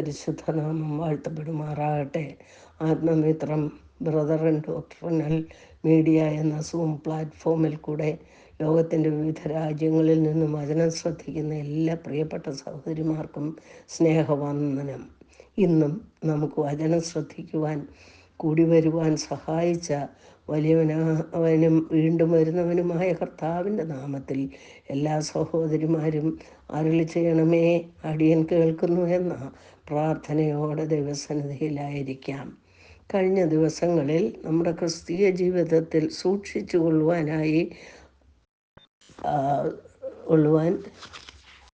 പരിശുദ്ധ നാമം വാഴ്ത്തപ്പെടുമാറാകട്ടെ. ആത്മമിത്രം ബ്രദർ ആൻഡ് ഡോക്ടറിനൽ മീഡിയ എന്ന സൂം പ്ലാറ്റ്ഫോമിൽ കൂടെ ലോകത്തിന്റെ വിവിധ രാജ്യങ്ങളിൽ നിന്നും വചനം ശ്രദ്ധിക്കുന്ന എല്ലാ പ്രിയപ്പെട്ട സഹോദരിമാർക്കും സ്നേഹവന്ദനം. ഇന്നും നമുക്ക് വചനം ശ്രദ്ധിക്കുവാൻ കൂടി വരുവാൻ സഹായിച്ച വലിയവനും വീണ്ടും വരുന്നവനുമായ കർത്താവിന്റെ നാമത്തിൽ എല്ലാ സഹോദരിമാരും അരുളി ചെയ്യണമേ. അടിയൻ കേൾക്കുന്നു എന്ന പ്രാർത്ഥനയോടെ ദൈവസന്നിധിയിലായിരിക്കാം. കഴിഞ്ഞ ദിവസങ്ങളിൽ നമ്മുടെ ക്രിസ്തീയ ജീവിതത്തിൽ സൂക്ഷിച്ചു കൊള്ളുവാനായി ഉള്ളുവാൻ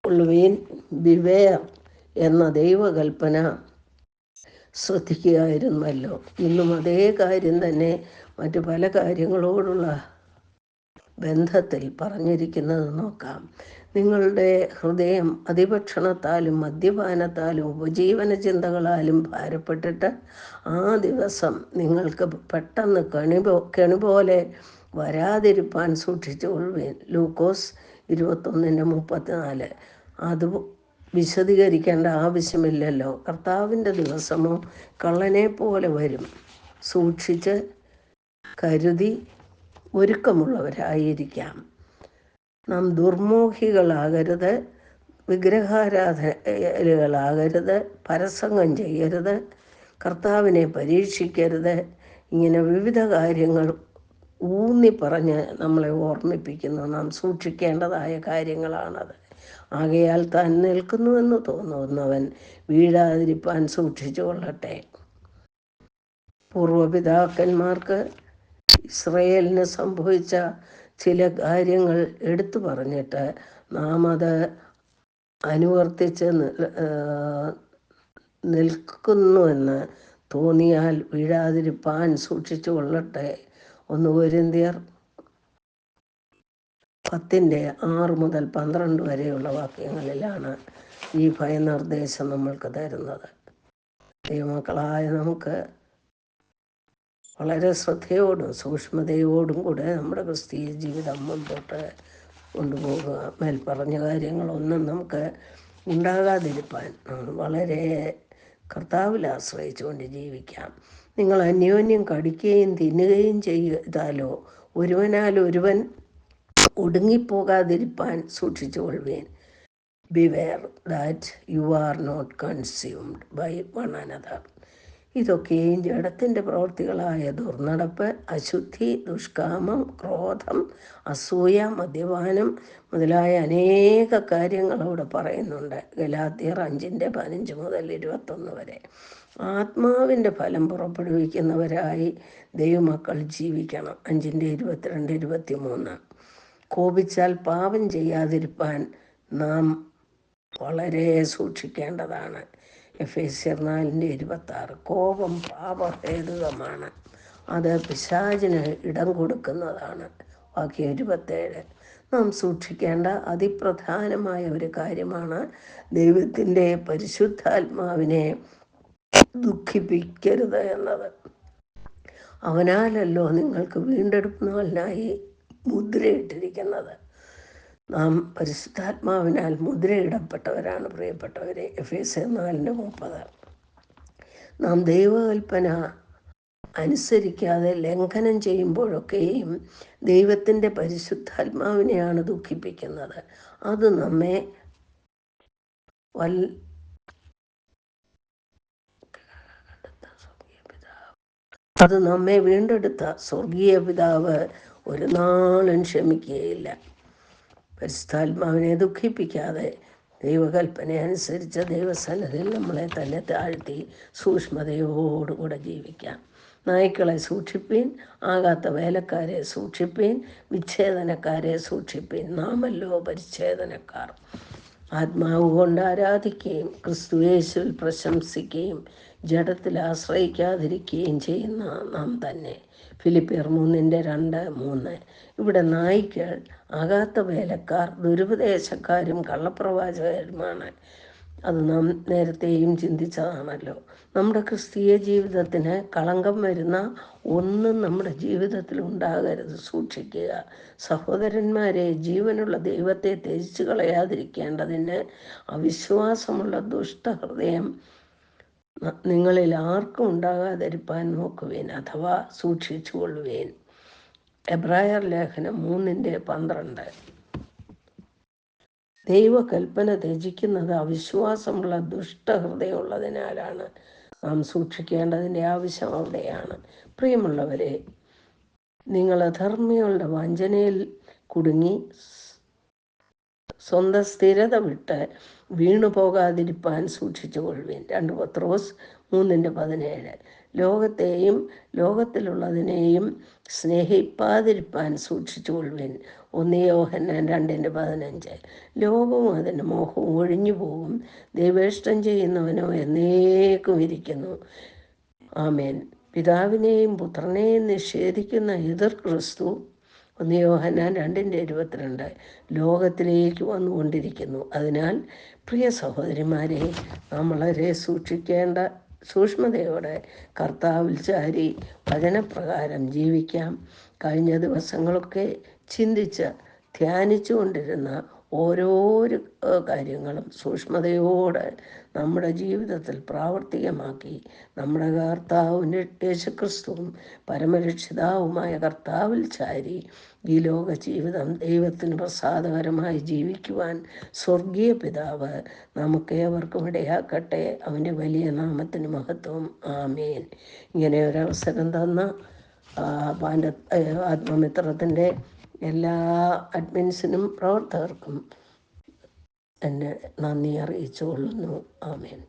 ഉള്ളുവീൻ ബിവേർ എന്ന ദൈവകൽപ്പന ശ്രദ്ധിക്കുകയായിരുന്നല്ലോ. ഇന്നും അതേ കാര്യം തന്നെ മറ്റു പല കാര്യങ്ങളോടുള്ള ബന്ധത്തിൽ പറഞ്ഞിരിക്കുന്നത് നോക്കാം. നിങ്ങളുടെ ഹൃദയം അതിഭക്ഷണത്താലും മദ്യപാനത്താലും ഉപജീവന ചിന്തകളാലും ഭാരപ്പെട്ടിട്ട് ആ ദിവസം നിങ്ങൾക്ക് പെട്ടെന്ന് കണിപോ കെണിപോലെ വരാതിരിപ്പാൻ സൂക്ഷിച്ചു വരാതിരിപ്പാൻ സൂക്ഷിച്ചുകൊള്ളുവേൻ ലൂക്കോസ് ഇരുപത്തൊന്നിന്റെ മുപ്പത്തിനാല്. അത് വിശദീകരിക്കേണ്ട ആവശ്യമില്ലല്ലോ. കർത്താവിന്റെ ദിവസമോ കള്ളനെ പോലെ വരും. സൂക്ഷിച്ച് കരുതി ഒരുക്കമുള്ളവരായിരിക്കാം. നാം ദുർമോഹികളാകരുത് വിഗ്രഹാരാധനകളാകരുത് പരസംഗം ചെയ്യരുത് കർത്താവിനെ പരീക്ഷിക്കരുത്. ഇങ്ങനെ വിവിധ കാര്യങ്ങൾ ഊന്നി പറഞ്ഞ് നമ്മളെ ഓർമ്മിപ്പിക്കുന്നു. നാം സൂക്ഷിക്കേണ്ടതായ കാര്യങ്ങളാണത്. ആകയാൽ താൻ നിൽക്കുന്നുവെന്ന് തോന്നുന്നവൻ വീഴാതിരിപ്പാൻ സൂക്ഷിച്ചു കൊള്ളട്ടെ പൂർവപിതാക്കന്മാർക്ക് ഇസ്രയേലിന് സംഭവിച്ച ചില കാര്യങ്ങൾ എടുത്തു പറഞ്ഞിട്ട് നാം അത് അനുവർത്തിച്ച് നിൽക്കുന്നുവെന്ന് തോന്നിയാൽ വീഴാതിരിപ്പാൻ സൂക്ഷിച്ചു കൊള്ളട്ടെ. ഒന്ന് പൊരിന്തിയർ പത്തിന്റെ ആറ് മുതൽ പന്ത്രണ്ട് വരെയുള്ള വാക്യങ്ങളിലാണ് ഈ ഭയനിർദ്ദേശം നമ്മൾക്ക് തരുന്നത്. ദൈവമക്കളായ നമുക്ക് വളരെ ശ്രദ്ധയോടും സൂക്ഷ്മതയോടും കൂടെ നമ്മുടെ ക്രിസ്തീയ ജീവിതം മുമ്പോട്ട് കൊണ്ടുപോകുക മേൽപ്പറഞ്ഞ പറഞ്ഞ കാര്യങ്ങളൊന്നും നമുക്ക് ഉണ്ടാകാതിരിപ്പാൻ വളരെ കർത്താവിൽ ആശ്രയിച്ചുകൊണ്ട് ജീവിക്കാം. നിങ്ങൾ അന്യോന്യം കടിക്കുകയും തിന്നുകയും ചെയ്താലോ ഒരുവനാൽ ഒരുവൻ ഒടുങ്ങിപ്പോകാതിരിപ്പാൻ സൂക്ഷിച്ചു കൊള്ളുവേൻ beware that you are not consumed by one another ഇതൊക്കെയും ജഡത്തിന്റെ പ്രവൃത്തികളായ ദുർനടപ്പ് അശുദ്ധി ദുഷ്കാമം ക്രോധം അസൂയ മദ്യപാനം മുതലായ അനേക കാര്യങ്ങൾ അവിടെ പറയുന്നുണ്ട്. ഗലാത്തിയർ അഞ്ചിന്റെ പതിനഞ്ച് മുതൽ ഇരുപത്തൊന്ന് വരെ. ആത്മാവിന്റെ ഫലം പുറപ്പെടുവിക്കുന്നവരായി ദൈവമക്കൾ ജീവിക്കണം. അഞ്ചിന്റെ ഇരുപത്തിരണ്ട് ഇരുപത്തി മൂന്ന് കോപിച്ചാൽ പാപം ചെയ്യാതിരിപ്പാൻ നാം വളരെ സൂക്ഷിക്കേണ്ടതാണ്. എഫ് എസ് എർ നാലിന്റെ ഇരുപത്താറ്. കോപം പാപഭേദകമാണ്. അത് പിശാചിന് ഇടം കൊടുക്കുന്നതാണ്. ബാക്കി ഇരുപത്തേഴ്. നാം സൂക്ഷിക്കേണ്ട അതിപ്രധാനമായ ഒരു കാര്യമാണ് ദൈവത്തിന്റെ പരിശുദ്ധാത്മാവിനെ ദുഃഖിപ്പിക്കരുത് എന്നത്. അവനാലല്ലോ നിങ്ങൾക്ക് വീണ്ടെടുക്കുന്നവനായി മുദ്രയിട്ടിരിക്കുന്നത്. നാം പരിശുദ്ധാത്മാവിനാൽ മുദ്രയിടപ്പെട്ടവരാണ് പ്രിയപ്പെട്ടവരെ. എഫ് എസ് നാലിന്റെ മുപ്പത്. നാം ദൈവകൽപ്പന അനുസരിക്കാതെ ലംഘനം ചെയ്യുമ്പോഴൊക്കെയും ദൈവത്തിന്റെ പരിശുദ്ധാത്മാവിനെയാണ് ദുഃഖിപ്പിക്കുന്നത്. അത് നമ്മെ വൽ അത് നമ്മെ വീണ്ടെടുത്ത സ്വർഗീയ പിതാവ് ഒരു നാളും ക്ഷമിക്കുകയില്ല. പരിശുദ്ധാത്മാവിനെ ദുഃഖിപ്പിക്കാതെ ദൈവകൽപ്പന അനുസരിച്ച് ദൈവസന്നതിൽ നമ്മളെ തന്നെ താഴ്ത്തി സൂക്ഷ്മതയോടുകൂടെ ജീവിക്കാം. നായ്ക്കളെ സൂക്ഷിപ്പീൻ ആകാത്ത വേലക്കാരെ സൂക്ഷിപ്പീൻ വിച്ഛേദനക്കാരെ സൂക്ഷിപ്പീൻ. നാമല്ലോ പരിച്ഛേദനക്കാർ. ആത്മാവ് കൊണ്ട് ആരാധിക്കുകയും ക്രിസ്തുവേശുവിൽ പ്രശംസിക്കുകയും ജഡത്തിൽ ആശ്രയിക്കാതിരിക്കുകയും ചെയ്യുന്ന നാം തന്നെ. ഫിലിപ്പിയർ മൂന്നിന്റെ രണ്ട് മൂന്ന്. ഇവിടെ നായ്ക്കൾ ആകാത്ത വേലക്കാർ ദുരുപദേശക്കാരും കള്ളപ്രവാചകരുമാണ്. അത് നാം നേരത്തെയും ചിന്തിച്ചതാണല്ലോ. നമ്മുടെ ക്രിസ്തീയ ജീവിതത്തിന് കളങ്കം വരുന്ന ഒന്നും നമ്മുടെ ജീവിതത്തിൽ ഉണ്ടാകരുത്. സൂക്ഷിക്കുക. സഹോദരന്മാരെ ജീവനുള്ള ദൈവത്തെ ത്യജിച്ചു കളയാതിരിക്കേണ്ടതിന് അവിശ്വാസമുള്ള ദുഷ്ടഹൃദയം നിങ്ങളിൽ ആർക്കും ഉണ്ടാകാതിരിപ്പാൻ നോക്കുവേൻ അഥവാ സൂക്ഷിച്ചു കൊള്ളുവേൻ. എബ്രായർ ലേഖനം മൂന്നിന്റെ പന്ത്രണ്ട്. ദൈവകൽപ്പന ത്യജിക്കുന്നത് അവിശ്വാസമുള്ള ദുഷ്ടഹൃദയമുള്ളതിനാലാണ്. നാം സൂക്ഷിക്കേണ്ടതിന്റെ ആവശ്യം അവിടെയാണ്. പ്രിയമുള്ളവരെ നിങ്ങൾ അധർമ്മികളുടെ വഞ്ചനയിൽ കുടുങ്ങി സ്വന്തം സ്ഥിരത വിട്ട് വീണു പോകാതിരിപ്പാൻ സൂക്ഷിച്ചു കൊള്ളുവിൻ രണ്ട് പത്രോസ് മൂന്നിന്റെ പതിനേഴ്. ലോകത്തെയും ലോകത്തിലുള്ളതിനെയും സ്നേഹിപ്പാതിരിപ്പാൻ സൂക്ഷിച്ചു കൊള്ളുവിൻ ഒന്നേ യോഹന്നാൻ രണ്ടിന്റെ പതിനഞ്ച്. ലോകവും അതിന്റെ മോഹവും ഒഴിഞ്ഞു പോകും. ദൈവേഷ്ടം ചെയ്യുന്നവനോ എന്നേക്കും ഇരിക്കുന്നു. ആമേൻ. പിതാവിനെയും പുത്രനെയും നിഷേധിക്കുന്ന എതിർ ക്രിസ്തു ഒന്ന് യോഹന്നാൻ രണ്ടിന്റെ ഇരുപത്തിരണ്ട്. ലോകത്തിലേക്ക് വന്നുകൊണ്ടിരിക്കുന്നു. അതിനാൽ പ്രിയ സഹോദരിമാരെ നാം വളരെ സൂക്ഷിക്കേണ്ട സൂക്ഷ്മതയോടെ കർത്താവിൽ ചാരി വചനപ്രകാരം ജീവിക്കാം. കഴിഞ്ഞ ദിവസങ്ങളൊക്കെ ചിന്തിച്ച് ധ്യാനിച്ചു കൊണ്ടിരുന്ന ഓരോരോ കാര്യങ്ങളും സൂക്ഷ്മതയോടെ നമ്മുടെ ജീവിതത്തിൽ പ്രാവർത്തികമാക്കി നമ്മുടെ കർത്താവും യേശുക്രിസ്തുവും പരമരക്ഷിതാവുമായ കർത്താവിൽ ചാരി ഈ ലോക ജീവിതം ദൈവത്തിന് പ്രസാദകരമായി ജീവിക്കുവാൻ സ്വർഗീയ പിതാവ് നമുക്കേവർക്കും ഇടയാക്കട്ടെ. അവന്റെ വലിയ നാമത്തിന് മഹത്വം. ആമേൻ. ഇങ്ങനെ ഒരവസരം തന്ന ആത്മമിത്രത്തിന്റെ എല്ലാ അഡ്മിൻസിനും പ്രവർത്തകർക്കും എന്നെ നന്ദി അറിയിച്ചു കൊള്ളുന്നു ആമേൻ.